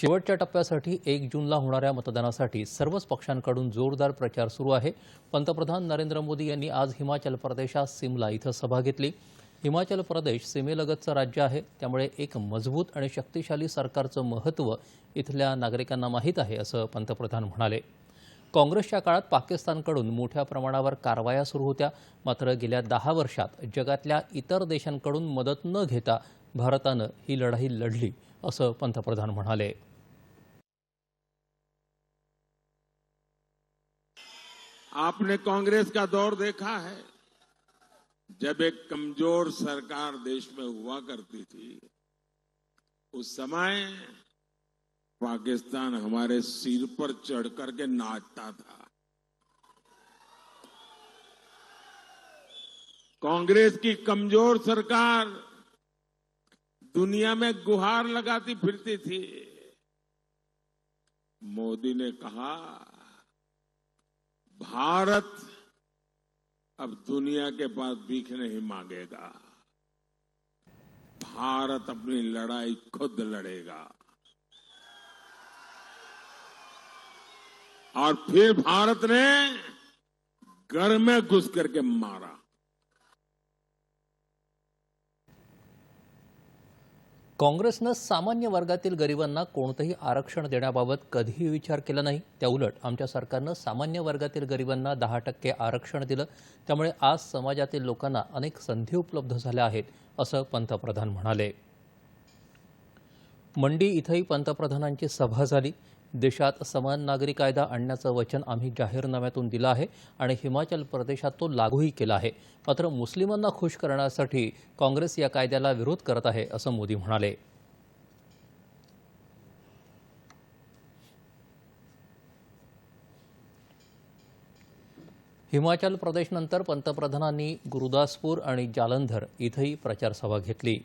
शेवटच्या टप्प्यासाठी एक जूनला होणाऱ्या मतदानासाठी सर्वच पक्षांकडून जोरदार प्रचार सुरू आहे. पंतप्रधान नरेंद्र मोदी यांनी आज हिमाचल प्रदेशात सिमला इथं सभा घेतली. हिमाचल प्रदेश सीमेलगतचं राज्य आहे. त्यामुळे एक मजबूत आणि शक्तिशाली सरकारचं महत्त्व इथल्या नागरिकांना माहीत आहे असं पंतप्रधान म्हणाले. काँग्रेसच्या काळात पाकिस्तानकडून मोठ्या प्रमाणावर कारवाया सुरू होत्या. मात्र गेल्या दहा वर्षात जगातल्या इतर देशांकडून मदत न घेता भारतानं ही लढाई लढली. पंतप्रधान म्हणाले. आपने कांग्रेस का दौर देखा है? जब एक कमज़ोर सरकार देश में हुआ करती थी, उस समय पाकिस्तान हमारे सिर पर चढ़ करके नाचता था। कांग्रेस की कमज़ोर सरकार दुनिया में गुहार लगाती फिरती थी। मोदी ने कहा, भारत अब दुनिया के पास भीख नहीं मांगेगा। भारत अपनी लड़ाई खुद लड़ेगा। और फिर भारत ने घर में घुस करके मारा। काँग्रेसनं सामान्य वर्गातील गरिबांना कोणतंही आरक्षण देण्याबाबत कधीही विचार केला नाही. त्याउलट आमच्या सरकारनं सामान्य वर्गातील गरिबांना दहा टक्के आरक्षण दिलं. त्यामुळे आज समाजातील लोकांना अनेक संधी उपलब्ध झाल्या आहेत असं पंतप्रधान म्हणाले. मंडी इथंही पंतप्रधानांची सभा झाली. देशात समान नागरी कायदा आणण्याचं वचन आम्ही जाहीरनाम्यातून दिलं आहे आणि हिमाचल प्रदेशात तो लागूही केला आहे. मात्र मुस्लिमांना खुश करण्यासाठी काँग्रेस या कायद्याला विरोध करत आहे असं मोदी म्हणाले. हिमाचल प्रदेशनंतर पंतप्रधानांनी गुरुदासपूर आणि जालंधर इथंही प्रचारसभा घेतली.